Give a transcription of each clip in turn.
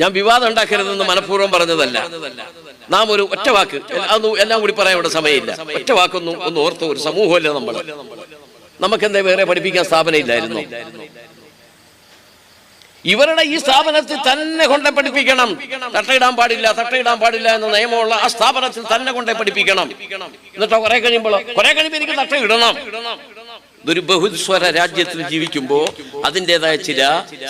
ഞാൻ വിവാദം ഉണ്ടാക്കരുതെന്ന് മനഃപൂർവം പറഞ്ഞതല്ല. നാം ഒരു ഒറ്റ വാക്ക്. എല്ലാം കൂടി പറയാൻ ഇവിടെ സമയമില്ല. ഒറ്റ വാക്കൊന്നും ഒന്ന് ഓർത്ത് ഒരു സമൂഹമല്ല നമ്മൾ നമുക്കെന്തേ വേറെ പഠിപ്പിക്കാൻ സ്ഥാപനമില്ലായിരുന്നു ഇവരുടെ ഈ സ്ഥാപനത്തിൽ തന്നെ കൊണ്ടേ പഠിപ്പിക്കണം. തട്ടയിടാൻ പാടില്ല തട്ടയിടാൻ പാടില്ല എന്ന നിയമമുള്ള ആ സ്ഥാപനത്തിൽ തന്നെ കൊണ്ടേ പഠിപ്പിക്കണം. എന്നിട്ടോ കുറെ കഴിയുമ്പോൾ കുറെ കഴിയുമ്പോൾ എനിക്ക് ഇടണം. ഇതൊരു ബഹുസ്വര രാജ്യത്തിൽ ജീവിക്കുമ്പോൾ അതിന്റെതായ ചില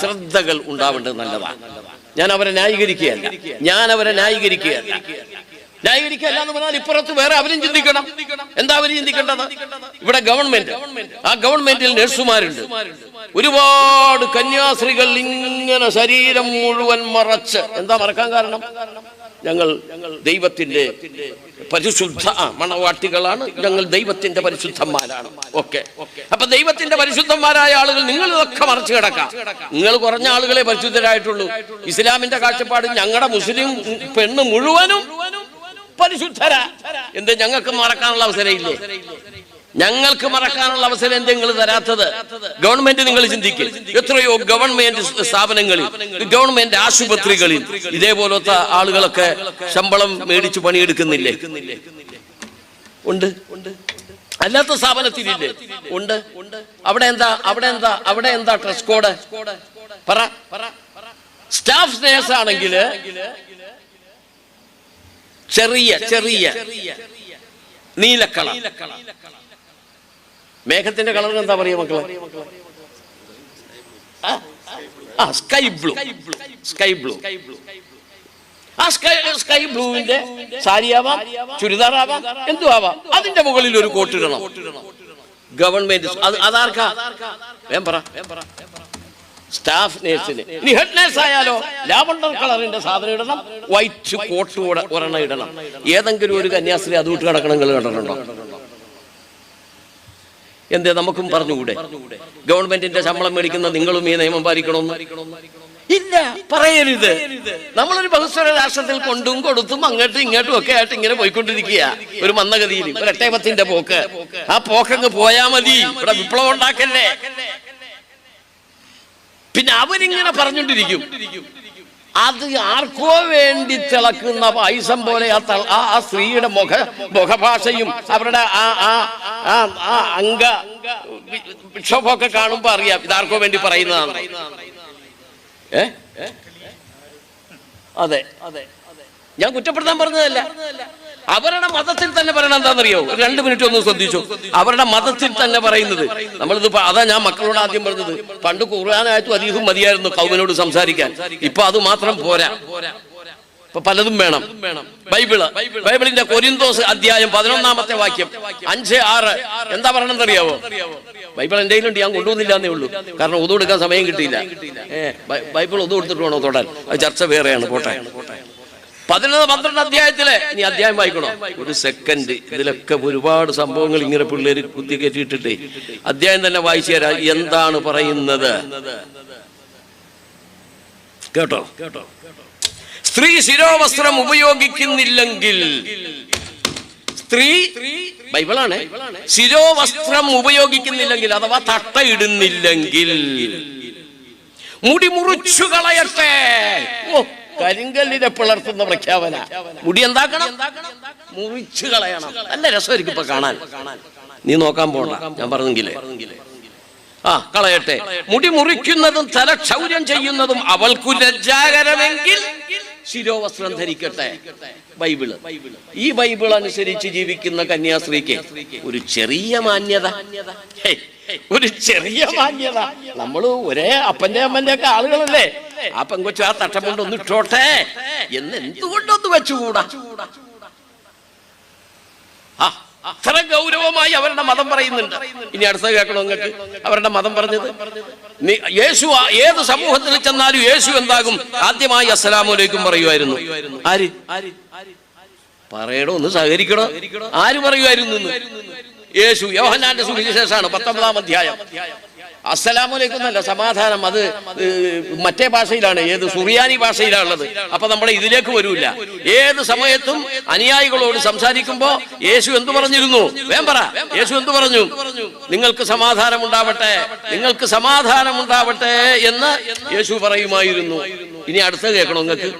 ശ്രദ്ധകൾ ഉണ്ടാവേണ്ടത് നല്ലതാണ്. ഞാൻ അവരെ ന്യായീകരിക്കുകയല്ല. ഞാൻ അവരെ ന്യായീകരിക്കുകയല്ല. ന്യായീകരിക്കുകയല്ല എന്ന് പറഞ്ഞാൽ ഇപ്പുറത്ത് വേറെ അവരും ചിന്തിക്കണം. എന്താ അവരും ചിന്തിക്കേണ്ടത്? ഇവിടെ ഗവൺമെന്റ് ആ ഗവൺമെന്റിൽ നഴ്സുമാരുണ്ട് ഒരുപാട് കന്യാസ്ത്രീകൾ ഇങ്ങനെ ശരീരം മുഴുവൻ മറച്ച്. എന്താ മറക്കാൻ കാരണം? ഞങ്ങൾ ദൈവത്തിന്റെ പരിശുദ്ധ മണവാട്ടികളാണ്. ഞങ്ങൾ ദൈവത്തിന്റെ പരിശുദ്ധന്മാരാണ്. ഓക്കെ. അപ്പൊ ദൈവത്തിന്റെ പരിശുദ്ധന്മാരായ ആളുകൾ നിങ്ങൾ ഇതൊക്കെ മറച്ചു കിടക്കാം. നിങ്ങൾ കുറഞ്ഞ ആളുകളെ പരിശുദ്ധരായിട്ടുള്ളൂ. ഇസ്ലാമിന്റെ കാഴ്ചപ്പാട് ഞങ്ങളുടെ മുസ്ലിം പെണ്ണ് മുഴുവനും പരിശുദ്ധരാ. എന്ത് ഞങ്ങൾക്ക് മറക്കാനുള്ള അവസരമില്ലേ ഞങ്ങൾക്ക് മറക്കാനുള്ള അവസരം എന്ത് നിങ്ങൾ തരാത്തത് ഗവൺമെന്റ് നിങ്ങൾ ചിന്തിക്കും. എത്രയോ ഗവൺമെന്റ് സ്ഥാപനങ്ങളിൽ ഗവൺമെന്റ് ആശുപത്രികളിൽ ഇതേപോലത്തെ ആളുകളൊക്കെ ശമ്പളം മേടിച്ചു പണിയെടുക്കുന്നില്ലേ? ഉണ്ട്. അല്ലാത്ത സ്ഥാപനത്തിലില്ലേ? ഉണ്ട്. അവിടെ എന്താ അവിടെ എന്താ അവിടെ എന്താ ഡ്രസ് കോഡ്? പറ. സ്റ്റാഫ് നേഴ്സ് ആണെങ്കിൽ ചെറിയ ചെറിയ നീലക്കളർ മേഘത്തിന്റെ കളർ എന്താ പറയുക മക്കളെ? ആ? സ്കൈ ബ്ലൂ സ്കൈ ബ്ലൂ ആ സ്കൈ സ്കൈ ബ്ലൂവിന്റെ സാരിയാവാം ചുരിദാറാവാം എന്തു ആവാം. അതിന്റെ മുകളിൽ ഒരു കോട്ട് ഇടണം. ഗവൺമെന്റ് അത് അതാർക്കാ? വേം പറ. സ്റ്റാഫ് നേഴ്സിന് ഇനി ഹെഡ് നേഴ്സ് ആയാലോ? ലാവണ്ടർ കളറിന്റെ സാധനം ഇടണം. വൈറ്റ് കോട്ട് ഒരെണ്ണം ഇടണം. ഏതെങ്കിലും ഒരു കന്യാസ്ത്രീ അത് വിട്ട് കിടക്കണം കണ്ടിട്ടുണ്ടോ? എന്തേ നമുക്കും പറഞ്ഞുകൂടെ? ഗവൺമെന്റിന്റെ ശമ്പളം മേടിക്കുന്ന നിങ്ങളും ഈ നിയമം പാലിക്കണമെന്ന്? ഇല്ല പറയരുത്. നമ്മളൊരു ബഹുസ്വര രാഷ്ട്രത്തിൽ കൊണ്ടും കൊടുത്തും അങ്ങോട്ടും ഇങ്ങോട്ടും ഒക്കെ ആയിട്ട് ഇങ്ങനെ പോയിക്കൊണ്ടിരിക്കുക. ഒരു മന്ദഗതിയിൽ ഒരു പോക്ക്. ആ പോക്കങ്ങ് പോയാ മതി. ഇവിടെ വിപ്ലവം ഉണ്ടാക്കല്ലേ? പിന്നെ അവരിങ്ങനെ പറഞ്ഞുകൊണ്ടിരിക്കും. അത് ആർക്കോ വേണ്ടി തിളക്കുന്ന പായസം പോലെ ആ ആ സ്ത്രീയുടെ മുഖ മുഖഭാഷയും അവരുടെ ആ ആ ആ അംഗ വിക്ഷോഭമൊക്കെ കാണുമ്പോ അറിയാം. ഇതാർക്കോ വേണ്ടി പറയുന്നതാണ്. ഏ? അതെ അതെ. ഞാൻ കുറ്റപ്പെടുത്താൻ പറഞ്ഞതല്ല. അവരുടെ മതത്തിൽ തന്നെ പറയണ എന്താണെന്നറിയോ? ഒരു രണ്ട് മിനിറ്റ് ഒന്ന് ശ്രദ്ധിച്ചു. അവരുടെ മതത്തിൽ തന്നെ പറയുന്നത്. നമ്മളിത് അതാ ഞാൻ മക്കളോട് ആദ്യം പറഞ്ഞത്. പണ്ട് ഖുർആാനായിട്ടും അധികം മതിയായിരുന്നു കൗമിനോട് സംസാരിക്കാൻ. ഇപ്പൊ അത് മാത്രം പോരാ. പലതും വേണം. ബൈബിൾ. ബൈബിളിന്റെ കൊരിന്തോസ് അധ്യായം പതിനൊന്നാമത്തെ വാക്യം. അഞ്ച് ആറ്. എന്താ പറയണെന്നറിയാവോ ബൈബിൾ എന്റെ കയ്യിലുണ്ട് ഞാൻ കൊണ്ടുവന്നില്ല എന്നേ ഉള്ളൂ. കാരണം ഒതു കൊടുക്കാൻ സമയം കിട്ടിയില്ല. ഏഹ് ബൈബിൾ ഒതു കൊടുത്തിട്ട് വേണോ തൊടാൻ? ചർച്ച വേറെയാണ്. പോട്ടെ. പതിനൊന്ന് പന്ത്രണ്ട് അധ്യായത്തിലെ നീ അധ്യായം വായിക്കണോ? ഒരു സെക്കൻഡ് ഇതിലൊക്കെ ഒരുപാട് സംഭവങ്ങൾ ഇങ്ങനെ പിള്ളേര് കുത്തി കയറ്റിയിട്ടിട്ടേ അധ്യായം തന്നെ വായിച്ചു എന്താണ് പറയുന്നത്? കേട്ടോ കേട്ടോ? സ്ത്രീ ശിരോവസ്ത്രം ഉപയോഗിക്കുന്നില്ലെങ്കിൽ സ്ത്രീ ബൈബിളാണ്. ശിരോവസ്ത്രം ഉപയോഗിക്കുന്നില്ലെങ്കിൽ അഥവാ തട്ടയിടുന്നില്ലെങ്കിൽ മുടി മുറിച്ചു കളയട്ടെ. ഓ കരിങ്കല്ലിനെ പിളർത്തുന്ന പ്രഖ്യാപന. മുടി എന്താക്കണം? മുറിച്ചു കളയണം. നല്ല രസമായിരിക്കും ഇപ്പൊ കാണാൻ. നീ നോക്കാൻ പോണ്ട ഞാൻ പറഞ്ഞെങ്കിലേ. ആ കളയട്ടെ. മുടി മുറിക്കുന്നതും തല ക്ഷൗര്യം ചെയ്യുന്നതും അവൾക്കു ലജ്ജാകരമെങ്കിൽ ശിരോവസ്ത്രം ധരിക്കട്ടെ. ബൈബിൾ. ഈ ബൈബിൾ അനുസരിച്ച് ജീവിക്കുന്ന കന്യാസ്ത്രീക്ക് ഒരു ചെറിയ മാന്യത. ഒരു ചെറിയ മാന്യത. നമ്മൾ ഒരേ അപ്പന്റെ അമ്മന്റെ ഒക്കെ ആളുകളല്ലേ? ആ പെങ്കൊച്ചു ആ തട്ടം ഒന്ന് ഇട്ടോട്ടെ? എന്ന് എന്തുകൊണ്ടൊന്ന് വെച്ചുകൂടാ? അത്ര ഗൗരവമായി അവരുടെ മതം പറയുന്നുണ്ട്. ഇനി അടുത്ത കേൾക്കണോ നിങ്ങൾക്ക്? അവരുടെ മതം പറഞ്ഞത്? യേശു ഏത് സമൂഹത്തിൽ ചെന്നാലും യേശു എന്താകും? ആദ്യമായി അസ്സലാമലേക്കും പറയുമായിരുന്നു. ആര്? പറയണോ ഒന്ന് സഹകരിക്കണോ? ആര് പറയുമായിരുന്നു യേശു യോഹനാന്റെ സുവിശേഷമാണ് പത്തൊമ്പതാം അധ്യായം. അസ്സലാമലൈക്കും അല്ല സമാധാനം. അത് മറ്റേ ഭാഷയിലാണ് ഏത് സുറിയാനി ഭാഷയിലാണുള്ളത്. അപ്പൊ നമ്മൾ ഇതിലേക്ക് വരൂല. ഏത് സമയത്തും അനുയായികളോട് സംസാരിക്കുമ്പോ യേശു എന്തു പറഞ്ഞിരുന്നു? വേം പറ. യേശു എന്തു പറഞ്ഞു? നിങ്ങൾക്ക് സമാധാനം ഉണ്ടാവട്ടെ നിങ്ങൾക്ക് സമാധാനം ഉണ്ടാവട്ടെ എന്ന് യേശു പറയുമായിരുന്നു. ഇനി അടുത്ത കേൾക്കണം നിങ്ങൾക്ക്?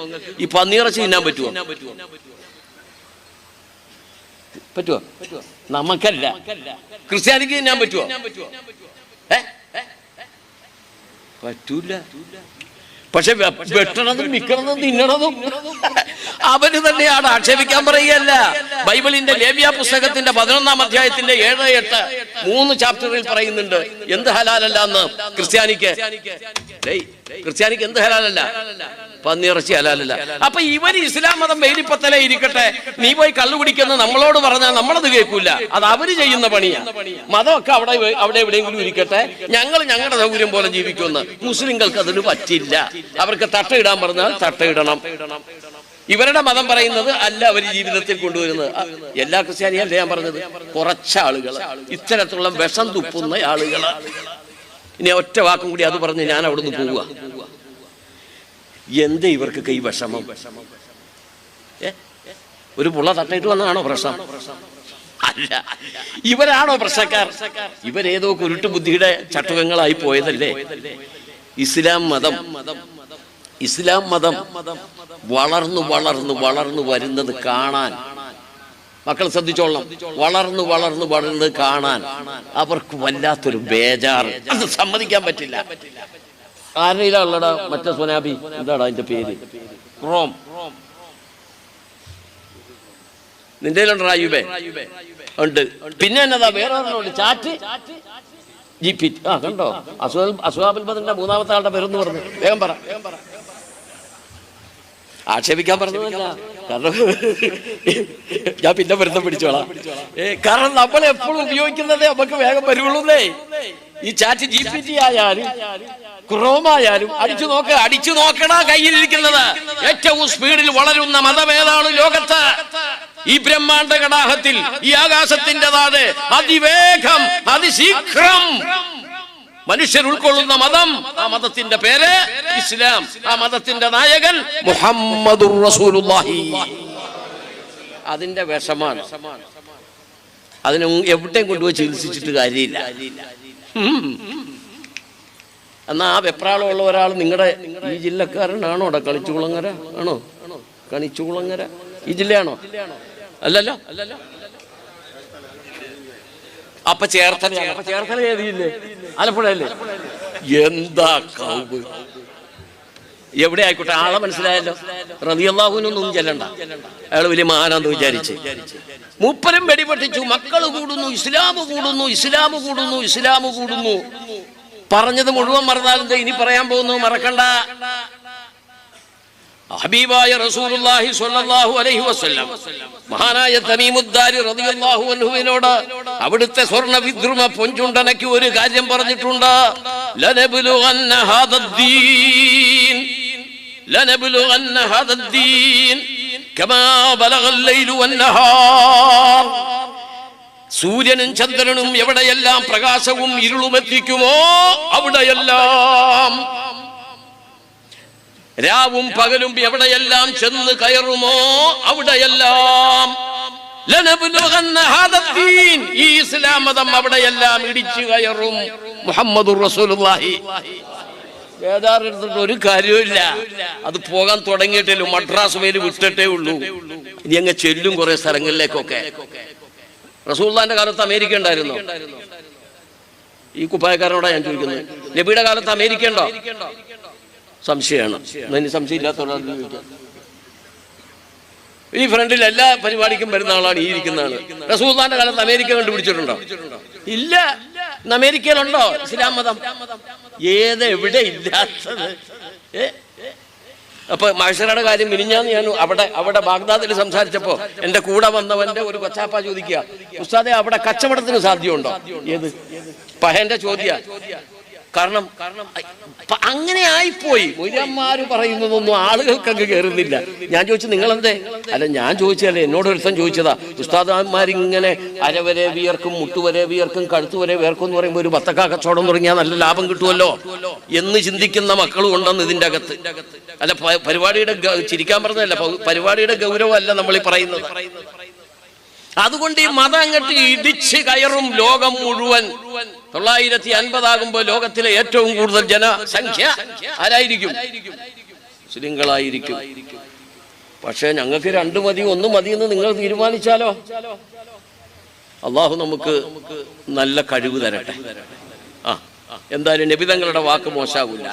ഈ പന്നിയിറച്ചി തിന്നാൻ പറ്റുമോ പറ്റുമോ നമുക്കല്ല. ക്രിസ്ത്യാനിക്ക് തിന്നാൻ പറ്റുമോ പറ്റൂല. പക്ഷെ വെട്ടണതും മിക്കണതും തിന്നണതും അവർ തന്നെയാണ് ആക്ഷേപിക്കാൻ പറയുകയല്ല. ബൈബിളിന്റെ ലേവ്യ പുസ്തകത്തിന്റെ പതിനൊന്നാം അധ്യായത്തിന്റെ ഏഴ് എട്ട് മൂന്ന് ചാപ്റ്ററിൽ പറയുന്നുണ്ട് എന്ത് ഹലാലല്ല എന്ന് ക്രിസ്ത്യാനിക്ക്? ക്രിസ്ത്യാനിക്ക് എന്ത് ഹലാലല്ല? പന്നിയിറച്ചി ഹലാലല്ല. അപ്പൊ ഇവർ ഇസ്ലാം മതം വെയിലിപ്പത്തലേ ഇരിക്കട്ടെ. നീ പോയി കള്ളു കുടിക്കുന്ന നമ്മളോട് പറഞ്ഞാൽ നമ്മളത് കേൾക്കൂല അത് അവർ ചെയ്യുന്ന പണിയാ. മതമൊക്കെ അവിടെ അവിടെ എവിടെയെങ്കിലും ഇരിക്കട്ടെ. ഞങ്ങൾ ഞങ്ങളുടെ സൗകര്യം പോലെ ജീവിക്കുമെന്ന് മുസ്ലിങ്ങൾക്ക് അതിന് പറ്റില്ല. അവർക്ക് തട്ടയിടാൻ പറഞ്ഞാൽ തട്ടയിടണം ഇവരുടെ മതം പറയുന്നത് അല്ല അവർ ജീവിതത്തിൽ കൊണ്ടുവരുന്നത്. എല്ലാ ക്രിസ്ത്യാനിയല്ലേ ഞാൻ പറഞ്ഞത്? കുറച്ചാളുകൾ ഇത്തരത്തിലുള്ള വിഷം തുപ്പുന്ന ആളുകൾ ഇനി ഒറ്റ വാക്കും കൂടി അത് പറഞ്ഞ് ഞാൻ അവിടുന്ന് പോവുക. എന്തേ ഇവർക്ക് ഈ വിഷമം? ഒരു പുള്ള തട്ടയിട്ട് വന്നതാണോ പ്രശ്നം? അല്ല. ഇവരാണോ പ്രശ്നക്കാർ? ഇവരേതോ കുരുട്ട് ബുദ്ധിയുടെ ചട്ടുകങ്ങളായി പോയതല്ലേ? ഇസ്ലാം മതം. ഇസ്ലാം മതം വളർന്നു വളർന്നു വളർന്നു വരുന്നത് കാണാൻ മക്കൾ ശ്രദ്ധിച്ചോളണം. വളർന്ന് വളർന്ന് വളർന്ന് കാണാൻ അവർക്ക് വല്ലാത്തൊരു ബേജാറ്. അത് സമ്മതിക്കാൻ പറ്റില്ല. ആരുടെയിലുള്ളടാ മറ്റേ സുനാബി എന്താടാ അതിന്റെ പേര്? റോം. നിന്റെ അയ്യൂബേ ഉണ്ട്. പിന്നെ എന്നതാ? വേറെ ഒരെണ്ണമുണ്ട് ചാറ്റ്. ജി പി ആ കണ്ടോ? അസുഖാബുൽ ബദറിന്റെ മൂന്നാമത്തെ ആളുടെ പേരൊന്ന് പറഞ്ഞു. വേഗം പറ. ആക്ഷേപിക്കാൻ പറഞ്ഞതല്ല. കാരണം ഞാൻ പിന്നെ വരുന്ന പിടിച്ചോളാം. ഏ കാരണം നമ്മൾ എപ്പോഴും ഉപയോഗിക്കുന്നതേ നമുക്ക് വേഗം വരുള്ളൂന്നേ. ഈ ചാറ്റ് ജി പി ടി ആയാലും ക്രോമായാലും അടിച്ചു നോക്ക അടിച്ചു നോക്കണ കയ്യിലിരിക്കുന്നത്. ഏറ്റവും സ്പീഡിൽ വളരുന്ന മതമേതാണ് ലോകത്ത്. ഈ ബ്രഹ്മാണ്ട കടാഹത്തിൽ ഈ ആകാശത്തിന്റെ താഴെ അതിവേഗം അതിശീഘ്രം മനുഷ്യർ ഉൾക്കൊള്ളുന്ന മതം ആ മതത്തിന്റെ പേര് ഇസ്ലാം. ആ മതത്തിന്റെ നായകൻ മുഹമ്മദ് അതിന്റെ വിഷമാണ്. അതിനെ എവിടെയും കൊണ്ടുപോയി ചികിത്സിച്ചിട്ട് കാര്യമില്ല. എന്നാ ആ വെപ്രാളമുള്ള ഒരാൾ നിങ്ങളുടെ ഈ ജില്ലക്കാരനാണോ അവിടെ കളിച്ചുകുളങ്ങര ആണോ? കണിച്ചുകുളങ്ങര ഈ ജില്ലയാണോ? അല്ലല്ലോ അല്ലല്ലോ. അപ്പൊ ചേർത്തലയാണ് അപ്പൊ ചേർത്തല എന്താ കൗബ് എവിടെ ആയിക്കോട്ടെ? ആളെ മനസ്സിലായല്ലോ. റതിയല്ലാഹുവിനൊന്നും ചെല്ലണ്ട. അയാൾ വലിയ മഹാനാന്ന് വിചാരിച്ച്. മൂപ്പരും വെടിപൊട്ടിച്ചു. മക്കൾ കൂടുന്നു ഇസ്ലാം കൂടുന്നു ഇസ്ലാം കൂടുന്നു ഇസ്ലാം കൂടുന്നു. പറഞ്ഞത് മുഴുവൻ മറന്നാലും ഇനി പറയാൻ പോകുന്നു മറക്കണ്ട. ഹബീബായ റസൂലുള്ളാഹി സ്വല്ലല്ലാഹു അലൈഹി വസല്ലം. മഹാനായ തമീമുദ്ദാരി റളിയല്ലാഹു അൻഹുവിനോട് അവിടുത്തെ സ്വർണ വിദ്രുമ പൊഞ്ചുണ്ടനയ്ക്ക് ഒരു കാര്യം പറഞ്ഞിട്ടുണ്ട്. ലനബ്ലുഗന്ന ഹാദദ്ദീൻ. ലനബ്ലുഗന്ന ഹാദദ്ദീൻ. കമാ ബലഗ അല്ലൈലു വന്നഹാർ. സൂര്യനും ചന്ദ്രനും എവിടെയെല്ലാം പ്രകാശവും ഇരുളും എത്തിക്കുമോ അവിടെയെല്ലാം രാവും പകലും എവിടെയെല്ലാം ചെന്ന് കയറുമോ അവിടെയെല്ലാം. അവിടെയെല്ലാം ഇടിച്ചു കയറും. മുഹമ്മദ് റസൂലുള്ളാഹി. ഒരു കാര്യമില്ല അത് പോകാൻ തുടങ്ങിയിട്ടേ മദ്രാസ് മേൽ വിട്ടിട്ടേ ഉള്ളൂ. ഇനി അങ്ങ് ചെല്ലും കുറെ സ്ഥലങ്ങളിലേക്കൊക്കെ. റസൂള്ളാന്റെ കാലത്ത് അമേരിക്ക ഉണ്ടായിരുന്നു? ഈ കുപ്പായക്കാരനോടാ ഞാൻ ചോദിക്കുന്നത്. നബിയുടെ കാലത്ത് അമേരിക്ക ഉണ്ടോ? സംശയമാണ്. അതിന് ഇനി സംശയം ഇല്ലാത്തവരാണ് ചോദിക്കാം ഈ ഫ്രണ്ടിൽ എല്ലാ പരിപാടിക്കും വരുന്ന ആളാണ് ഈ ഇരിക്കുന്നതാണ് റസൂദാന്റെ കാലത്ത് അമേരിക്ക കണ്ടുപിടിച്ചിട്ടുണ്ടോ? ഇല്ല. അമേരിക്കയിലുണ്ടോ? ഇസ്ലാം മതം. ഏത് എവിടെ ഇല്ലാത്തത്? അപ്പൊ മഹഷറയുടെ കാര്യം മിനിഞ്ഞാന്ന് ഞാൻ അവിടെ അവിടെ ബാഗ്ദാദിൽ സംസാരിച്ചപ്പോ എന്റെ കൂടെ വന്നവന്റെ ഒരു കൊച്ചാപ്പ ചോദിക്കുക ഉസ്താദെ അവിടെ കച്ചവടത്തിന് സാധ്യമുണ്ടോ ഏത്? പഹന്റെ ചോദ്യ. കാരണം അങ്ങനെ ആയിപ്പോയി. മൊയ്യന്മാര് പറയുന്നതൊന്നും ആളുകൾക്ക് അങ്ങ് കയറുന്നില്ല ഞാൻ ചോദിച്ചു നിങ്ങളെന്തേ? അല്ല ഞാൻ ചോദിച്ചല്ലേ എന്നോട് ഒരുത്തൻ ചോദിച്ചതാ. ഉസ്താദന്മാരിങ്ങനെ അരവരെ വിയർക്കും മുട്ടുവരെ വിയർക്കും കഴുത്തുവരെ വിയർക്കും എന്ന് പറയുമ്പോൾ ഒരു ബത്തക്ക കച്ചവടം തുടങ്ങിയാൽ നല്ല ലാഭം കിട്ടുമല്ലോ എന്ന് ചിന്തിക്കുന്ന മക്കളും ഉണ്ടെന്ന് ഇതിന്റെ അകത്ത്. അല്ല പരിപാടിയുടെ ചിരിക്കാൻ പറഞ്ഞതല്ല പരിപാടിയുടെ ഗൗരവമല്ല നമ്മൾ ഈ പറയുന്നത്. അതുകൊണ്ട് ഈ മതം അങ്ങോട്ട് ഇടിച്ച് കയറും ലോകം മുഴുവൻ. തൊള്ളായിരത്തി അൻപതാകുമ്പോൾ ലോകത്തിലെ ഏറ്റവും കൂടുതൽ ജനസംഖ്യ ആരായിരിക്കും? മുസ്ലിങ്ങളായിരിക്കും. പക്ഷേ ഞങ്ങൾക്ക് രണ്ടു മതി ഒന്ന് മതി എന്ന് നിങ്ങൾ തീരുമാനിച്ചാലോ? അള്ളാഹു നമുക്ക് നല്ല കഴിവ് തരട്ടെ. ആ എന്തായാലും നബിതങ്ങളുടെ വാക്ക് മോശാകില്ല